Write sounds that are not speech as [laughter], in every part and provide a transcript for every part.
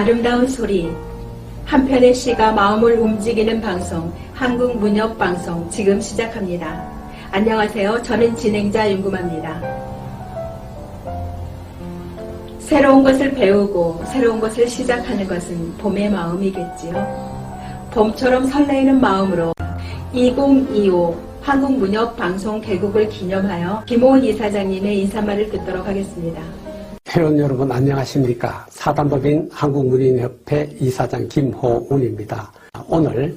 아름다운 소리 한 편의 시가 마음을 움직이는 방송 한국문역방송 지금 시작합니다. 안녕하세요. 저는 진행자 윤구마입니다. 새로운 것을 배우고 새로운 것을 시작하는 것은 봄의 마음이겠지요. 봄처럼 설레이는 마음으로 2025 한국문역방송 개국을 기념하여 김호은 이사장님의 인사말을 듣도록 하겠습니다. 회원 여러분 안녕하십니까? 사단법인 한국문인협회 이사장 김호운입니다. 오늘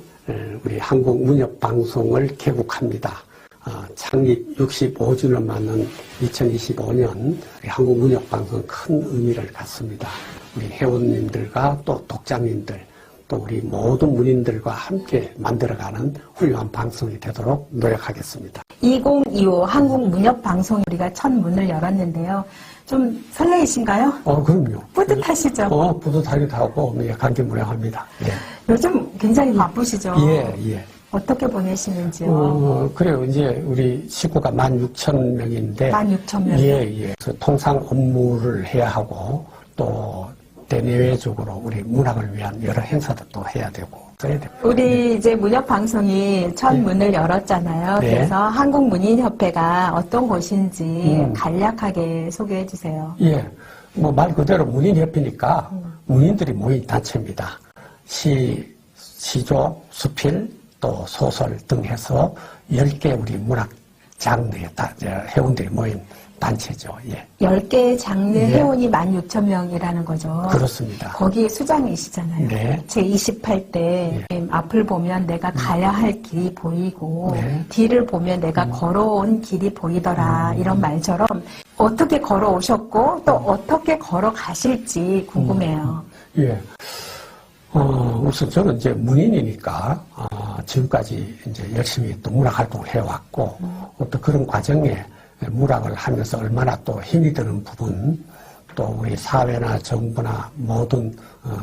우리 한국문협방송을 개국합니다. 아, 창립 65주를 맞는 2025년 한국문협방송 큰 의미를 갖습니다. 우리 회원님들과 또 독자님들 또 우리 모든 문인들과 함께 만들어가는 훌륭한 방송이 되도록 노력하겠습니다. 2025 한국문협방송 우리가 첫 문을 열었는데요. 좀 설레이신가요? 어 그럼요 뿌듯하시죠? 어 뿌듯하기도 하고 예, 감개무량합니다 예. 요즘 굉장히 바쁘시죠? 예, 예. 어떻게 보내시는지요? 어, 그래요. 이제 우리 식구가 16,000명인데. 16,000명. 예, 예. 통상 업무를 해야 하고 또 대내외적으로 우리 문학을 위한 여러 행사도 또 해야 되고 그래야 됩니다. 우리 이제 문협 방송이 첫 문을 열었잖아요. 네. 그래서 한국 문인 협회가 어떤 곳인지 음. 간략하게 소개해 주세요. 예. 뭐 말 그대로 문인 협회니까 문인들이 모인 단체입니다. 시, 시조, 수필, 또 소설 등 해서 10개 우리 문학 장르의 다, 저, 회원들이 모인 단체죠. 예. 10개 장르 예. 회원이 16,000명이라는 거죠. 그렇습니다. 거기 수장이시잖아요. 네. 제 28대 앞을 보면 내가 가야 할 길이 보이고 네. 음. 뒤를 보면 내가 걸어온 길이 보이더라 이런 말처럼 어떻게 걸어오셨고 또 어떻게 걸어가실지 궁금해요. 예. 어, 우선 저는 이제 문인이니까, 어, 지금까지 이제 열심히 또 문학 활동을 해왔고, 어떤 그런 과정에 문학을 하면서 얼마나 또 힘이 드는 부분, 또 우리 사회나 정부나 모든, 어,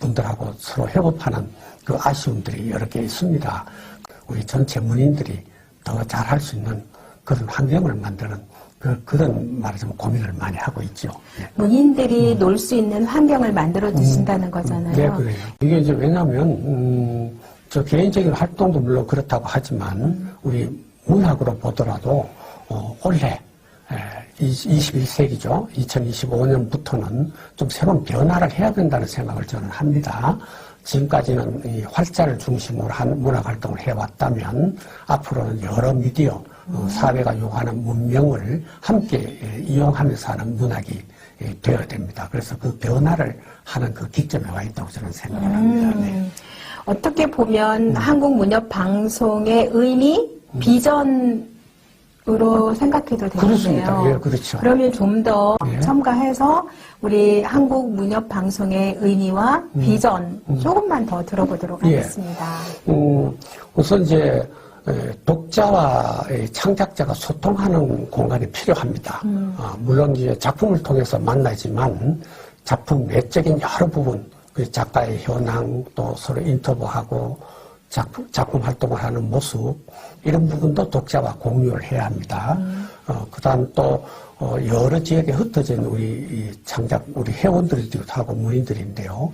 분들하고 서로 협업하는 그 아쉬움들이 여러 개 있습니다. 우리 전체 문인들이 더 잘할 수 있는 그런 환경을 만드는 그, 그런 말하자면 고민을 많이 하고 있죠. 예. 문인들이 놀수 있는 환경을 만들어 주신다는 네, 거잖아요. 그래요. 이게 이제 왜냐하면 음, 저 개인적인 활동도 물론 그렇다고 하지만 우리 문학으로 보더라도 어, 올해 에, 21세기죠. 2025년부터는 좀 새로운 변화를 해야 된다는 생각을 저는 합니다. 지금까지는 이 활자를 중심으로 한 문학 활동을 해왔다면 앞으로는 여러 미디어 어, 사회가 요구하는 문명을 함께 예, 이용하면서 하는 문학이 예, 되어야 됩니다. 그래서 그 변화를 하는 그 기점에 와 있다고 저는 생각을 합니다. 네. 음, 어떻게 보면 한국 문협 방송의 의미, 비전으로 생각해도 되겠네요. 예, 그렇죠. 그러면 좀더 예. 첨가해서 우리 한국 문협 방송의 의미와 음. 비전 조금만 더 들어보도록 예. 하겠습니다. 음, 우선 이제 에, 독자와 이 창작자가 소통하는 공간이 필요합니다. 아, 물론 이제 작품을 통해서 만나지만 작품 내적인 여러 부분, 그 작가의 현황 또 서로 인터뷰하고 작품, 작품 활동을 하는 모습 이런 부분도 독자와 공유를 해야 합니다. 어, 그다음 또 어, 여러 지역에 흩어진 우리 이 창작 우리 회원들이기도 하고 문인들인데요. 어,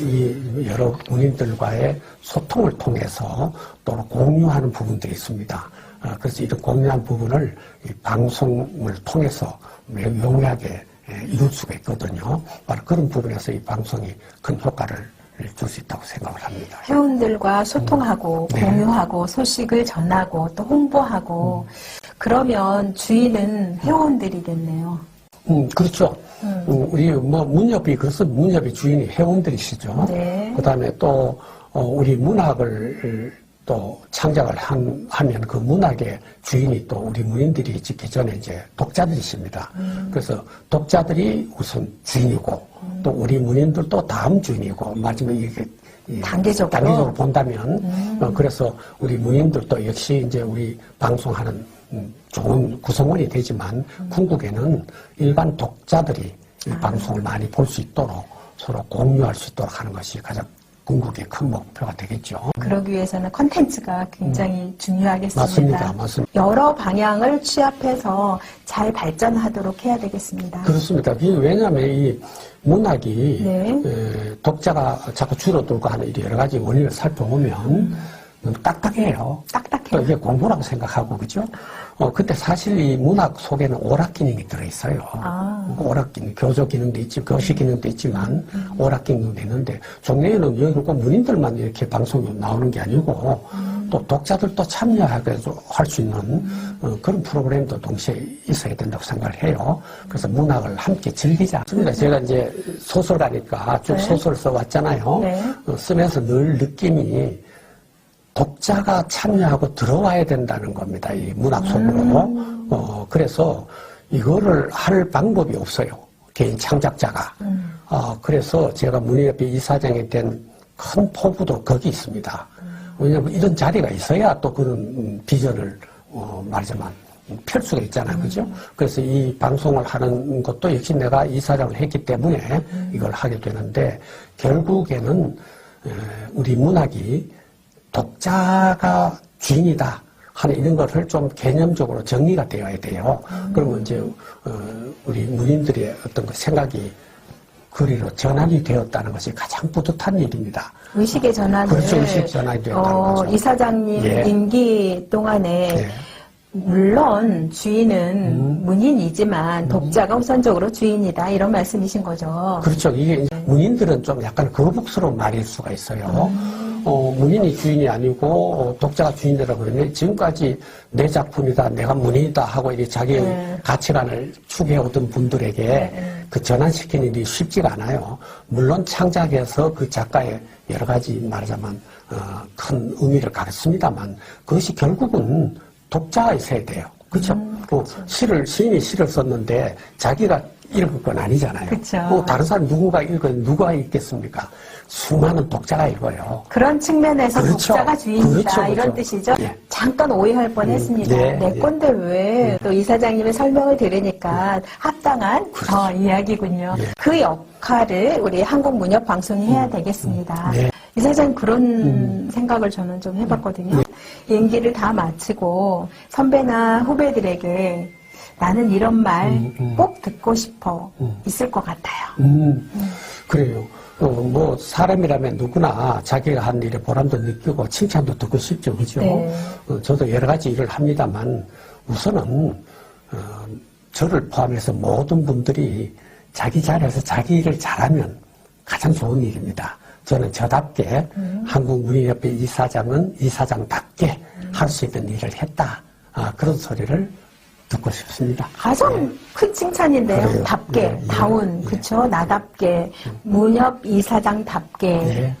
이 여러 문인들과의 소통을 통해서 또는 공유하는 부분들이 있습니다. 어, 그래서 이런 공유한 부분을 이 방송을 통해서 매우 용이하게 예, 이룰 수가 있거든요. 바로 그런 부분에서 이 방송이 큰 효과를 줄 수 있다고 생각을 합니다. 회원들과 소통하고 네. 공유하고 소식을 전하고 또 홍보하고 그러면 주인은 회원들이겠네요. 음, 그렇죠. 음, 우리 뭐 문협이 그래서 문협의 주인이 회원들이시죠. 네. 그다음에 또 어, 우리 문학을 또 창작을 한, 하면 그 문학의 주인이 또 우리 문인들이 있기 전에 이제 독자들이십니다. 그래서 독자들이 우선 주인이고 또 우리 문인들도 다음 주인이고 마지막에 이게 이 단계적으로? 단계적으로 본다면 어, 그래서 우리 문인들도 역시 이제 우리 방송하는 음, 좋은 구성원이 되지만 궁극에는 일반 독자들이 이 방송을 많이 볼 수 있도록 서로 공유할 수 있도록 하는 것이 가장 궁극의 큰 목표가 되겠죠. 그러기 위해서는 컨텐츠가 굉장히 중요하겠습니다. 맞습니다. 맞습니다. 여러 방향을 취합해서 잘 발전하도록 해야 되겠습니다. 그렇습니다. 이- 왜냐하면 이 문학이 네. 에, 독자가 자꾸 줄어들고 하는 이 여러 가지 원인을 살펴보면 너무 딱딱해요. 딱 또 이게 공부라고 생각하고 그죠? 어 근데 사실 이 문학 속에는 오락 기능이 들어있어요. 아. 오락 기능, 교조 기능도 있지, 교시 기능도 있지만 오락 기능도 있는데 종래에는 여기 꼭 문인들만 이렇게 방송에 나오는 게 아니고 또 독자들도 참여하게 할 수 있는 어, 그런 프로그램도 동시에 있어야 된다고 생각을 해요. 그래서 문학을 함께 즐기자. 그러니까 제가 이제 소설가니까 쭉 네. 소설 써왔잖아요. 네. 어, 쓰면서 늘 느낌이 독자가 참여하고 들어와야 된다는 겁니다. 이 문학 속으로. 어, 그래서 이거를 할 방법이 없어요. 개인 창작자가. 어, 그래서 제가 문희협회 이사장이 된 큰 포부도 거기 있습니다. 왜냐하면 이런 자리가 있어야 또 그런 음, 비전을 어, 말하자면 펼 수가 있잖아요. 그죠? 그래서 이 방송을 하는 것도 역시 내가 이사장을 했기 때문에 이걸 하게 되는데 결국에는 에, 우리 문학이 독자가 주인이다 하는 이런 것을 좀 개념적으로 정리가 되어야 돼요. 그러면 이제 어, 우리 문인들의 어떤 그 생각이 거리로 전환이 되었다는 것이 가장 뿌듯한 일입니다. 의식의 전환을 그렇죠. 의식 전환이 되었다는 어, 거죠. 이사장님 예. 임기 동안에 예. 물론 주인은 음. 문인이지만 독자가 우선적으로 주인이다 이런 말씀이신 거죠. 그렇죠. 이게 문인들은 좀 약간 거북스러운 말일 수가 있어요. 어, 문인이 주인이 아니고 어, 독자가 주인이라 그러면 지금까지 내 작품이다, 내가 문인이다 하고 이렇게 자기 의 네. 가치관을 추구해오던 분들에게 그 전환시키는 일이 쉽지가 않아요. 물론 창작해서 그 작가의 여러 가지 말하자면 어, 큰 의미를 가르칩니다만 그것이 결국은 독자가 있어야 돼요. 그렇죠? 그 시를 시인이 시를 썼는데 자기가 읽을 건 아니잖아요. 그쵸. 뭐 다른 사람 누군가 읽어 누가 읽겠습니까? 수많은 독자가 읽어요. 그런 측면에서 그렇죠. 독자가 주인이다 그렇죠, 그렇죠. 이런 뜻이죠. 예. 잠깐 오해할 뻔했습니다. 음, 예, 내 예. 건데 왜 또 이사장님의 설명을 들으니까 합당한 어, 이야기군요. 예. 그 역할을 우리 한국문협방송이 해야 되겠습니다. 네. 이사장 그런 생각을 저는 좀 해봤거든요. 임기를 다 마치고 선배나 후배들에게 나는 이런 말 꼭 듣고 싶어 있을 것 같아요. 음, 그래요. 어, 뭐 사람이라면 누구나 자기가 한 일에 보람도 느끼고 칭찬도 듣고 싶죠, 그죠? 네. 어, 저도 여러 가지 일을 합니다만 우선은 어, 저를 포함해서 모든 분들이 자기 자리에서 자기 일을 잘하면 가장 좋은 일입니다. 저는 저답게 한국문인협회 이사장은 이사장답게 할수 있는 일을 했다. 아, 그런 소리를 듣고 싶습니다. 가장 큰 칭찬인데요. 네. 그래요. 답게, 예, 예, 다운, 예. 그쵸? 나답게, 문협 이사장답게. 예.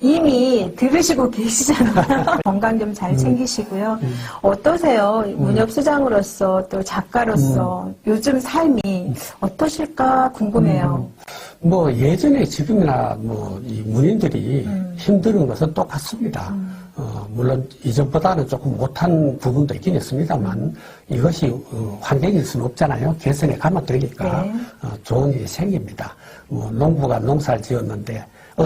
이미 들으시고 계시잖아요. [laughs] 건강 좀 음. 잘 챙기시고요. 어떠세요? 문협 수장으로서 또 작가로서 음. 요즘 삶이 어떠실까 궁금해요. 뭐 예전에 지금이나 뭐 이 문인들이 힘드는 것은 똑같습니다. 어, 물론 이전보다는 조금 못한 부분도 있긴 있습니다만 이것이 어, 환경일 수는 없잖아요. 개선에 되니까 네. 어, 좋은 일이 생깁니다. 뭐 농부가 농사를 지었는데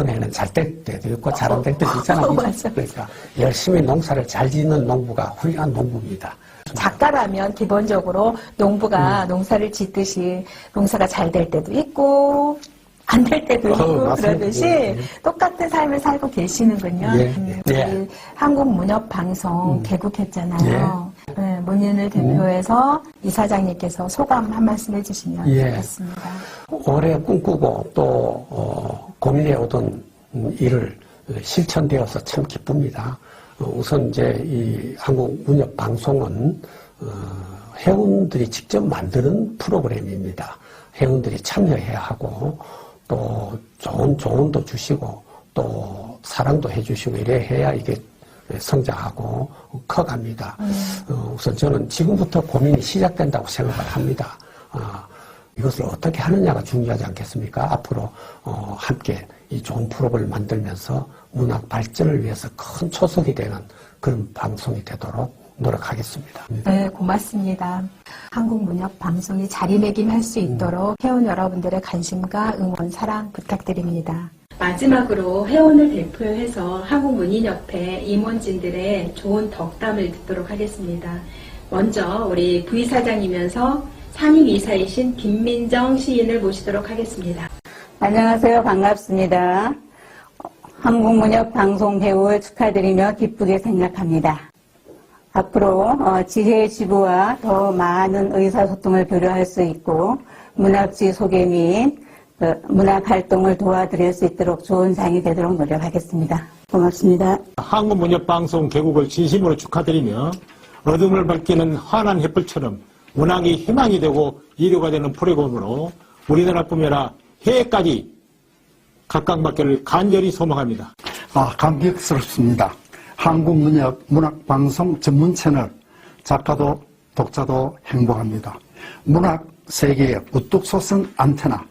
해는 잘 될 때도 있고 잘 안 될 때도 있잖아요. [laughs] 그러니까 열심히 농사를 잘 짓는 농부가 훌륭한 농부입니다. 작가라면 기본적으로 농부가 음. 농사를 짓듯이 농사가 잘 될 때도 있고 안 될 때도 어, 있고 맞습니다. 그러듯이 예, 예. 똑같은 삶을 살고 계시는군요. 예, 음, 예. 우리 한국문협방송 개국했잖아요. 네, 문인을 대표해서 이사장님께서 소감 한 말씀 해주시면 예. 좋겠습니다. 오래 꿈꾸고 또 어, 고민해오던 음, 일을 실천되어서 참 기쁩니다. 어, 우선 이제 이 한국 문협 방송은 어, 회원들이 직접 만드는 프로그램입니다. 회원들이 참여해야 하고 또 좋은 조언도 주시고 또 사랑도 해주시고 이래 해야 이게 성장하고 커갑니다. 어, 우선 저는 지금부터 고민이 시작된다고 생각을 합니다. 아, 이것을 어떻게 하느냐가 중요하지 않겠습니까? 앞으로 어, 함께 이 좋은 프로그램을 만들면서 문학 발전을 위해서 큰 초석이 되는 그런 방송이 되도록 노력하겠습니다. 네, 고맙습니다. 한국문협방송이 자리매김할 수 있도록 회원 여러분들의 관심과 응원, 사랑 부탁드립니다. 마지막으로 회원을 대표해서 한국문인협회 임원진들의 좋은 덕담을 듣도록 하겠습니다. 먼저 우리 부이사장이면서 상임이사이신 김민정 시인을 모시도록 하겠습니다. 안녕하세요. 반갑습니다. 한국문역 방송 개국을 축하드리며 기쁘게 생각합니다. 앞으로 어, 지혜 지부와 더 많은 의사소통을 교류할 수 있고 문학지 소개 및 그, 문학 활동을 도와드릴 수 있도록 좋은 장이 되도록 노력하겠습니다. 고맙습니다. 한국문협방송 개국을 진심으로 축하드리며 어둠을 밝히는 환한 햇불처럼 문학이 희망이 되고 이류가 되는 프로그램으로 우리나라뿐 아니라 해외까지 각광받기를 간절히 소망합니다. 아, 감격스럽습니다. 한국문학 문학방송 전문 채널 작가도 독자도 행복합니다. 문학 세계의 우뚝 솟은 안테나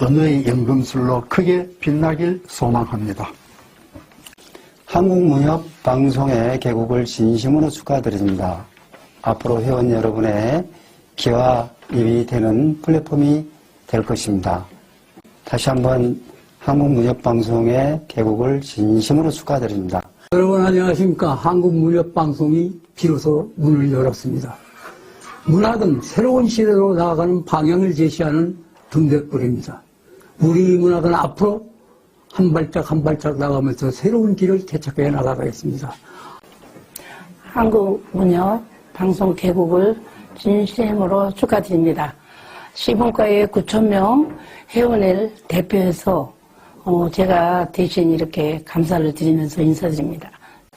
언어의 연금술로 크게 빛나길 소망합니다. 한국문협 방송의 개국을 진심으로 축하드립니다. 앞으로 회원 여러분의 기와 입이 되는 플랫폼이 될 것입니다. 다시 한번 한국문협 방송의 개국을 진심으로 축하드립니다. 여러분 안녕하십니까. 한국문협방송이 비로소 문을 열었습니다. 문학은 새로운 시대로 나아가는 방향을 제시하는 등대불입니다. 우리 문학은 앞으로 한 발짝 한 발짝 나가면서 새로운 길을 개척해 나가겠습니다. 한국문협 방송 개국을 진심으로 축하드립니다. 시범과의 9천명 회원을 대표해서 어, 제가 대신 이렇게 감사를 드리면서 인사드립니다.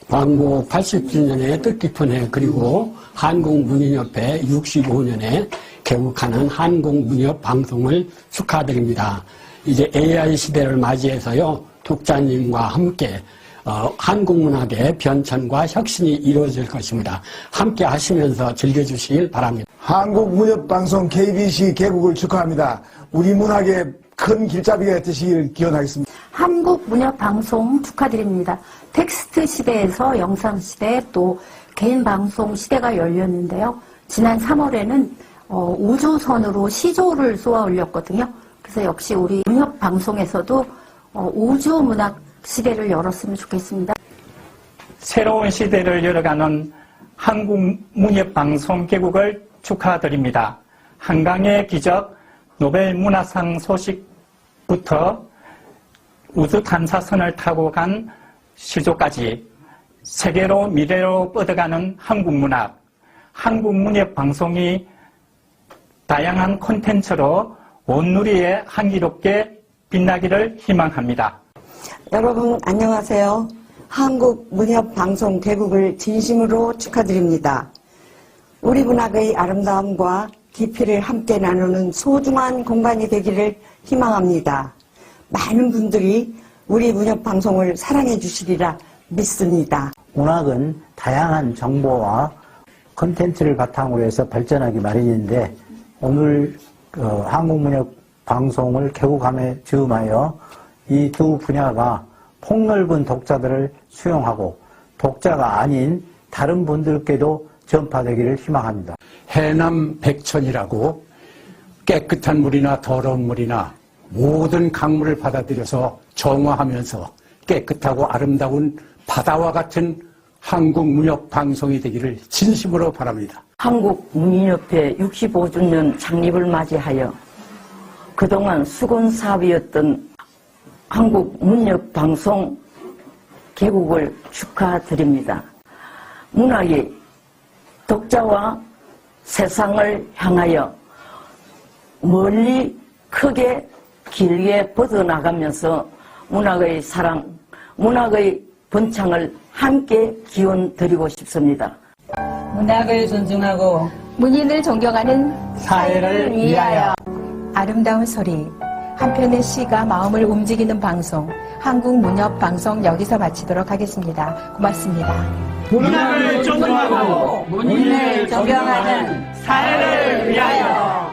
광고 80주년의 뜻깊은 해 그리고 한국문인협회 65년에 개국하는 한국문협 방송을 축하드립니다. 이제 AI 시대를 맞이해서요 독자님과 함께 어, 한국문학의 변천과 혁신이 이루어질 것입니다. 함께 하시면서 즐겨주시길 바랍니다. 한국문협방송 KBC 개국을 축하합니다. 우리 문학의 큰 길잡이가 되시길 기원하겠습니다. 한국문협방송 축하드립니다. 텍스트 시대에서 영상 시대 또 개인 방송 시대가 열렸는데요. 지난 3월에는 어, 우주선으로 시조를 쏘아 올렸거든요. 그래서 역시 우리 문협 방송에서도 어, 우주 문학 시대를 열었으면 좋겠습니다. 새로운 시대를 열어가는 한국 문협 방송 개국을 축하드립니다. 한강의 기적 노벨 문화상 소식부터 우주 탐사선을 타고 간 시조까지 세계로 미래로 뻗어가는 한국 문학, 한국문협방송이 다양한 콘텐츠로 온누리에 한기롭게 빛나기를 희망합니다. 여러분 안녕하세요. 한국 문협 방송 개국을 진심으로 축하드립니다. 우리 문학의 아름다움과 깊이를 함께 나누는 소중한 공간이 되기를 희망합니다. 많은 분들이 우리 문협방송을 사랑해 주시리라 믿습니다. 문학은 다양한 정보와 컨텐츠를 바탕으로 해서 발전하기 마련인데 오늘 어, 한국문학 방송을 개국함에 즈음하여 이 두 분야가 폭넓은 독자들을 수용하고 독자가 아닌 다른 분들께도 전파되기를 희망합니다. 해남 백천이라고 깨끗한 물이나 더러운 물이나 모든 강물을 받아들여서 정화하면서 깨끗하고 아름다운 바다와 같은 한국 문역 방송이 되기를 진심으로 바랍니다. 한국문인협회 65주년 창립을 맞이하여 그동안 수건 사업이었던 한국문협방송 개국을 축하드립니다. 문학이 독자와 세상을 향하여 멀리 크게 길게 뻗어나가면서 문학의 사랑, 문학의 번창을 함께 기원 드리고 싶습니다. 문학을 존중하고 문인을 존경하는 사회를 위하여 아름다운 소리 한편의 시가 마음을 움직이는 방송 한국문협방송 여기서 마치도록 하겠습니다. 고맙습니다. 문학을 존중하고 문인을 존경하는 사회를 위하여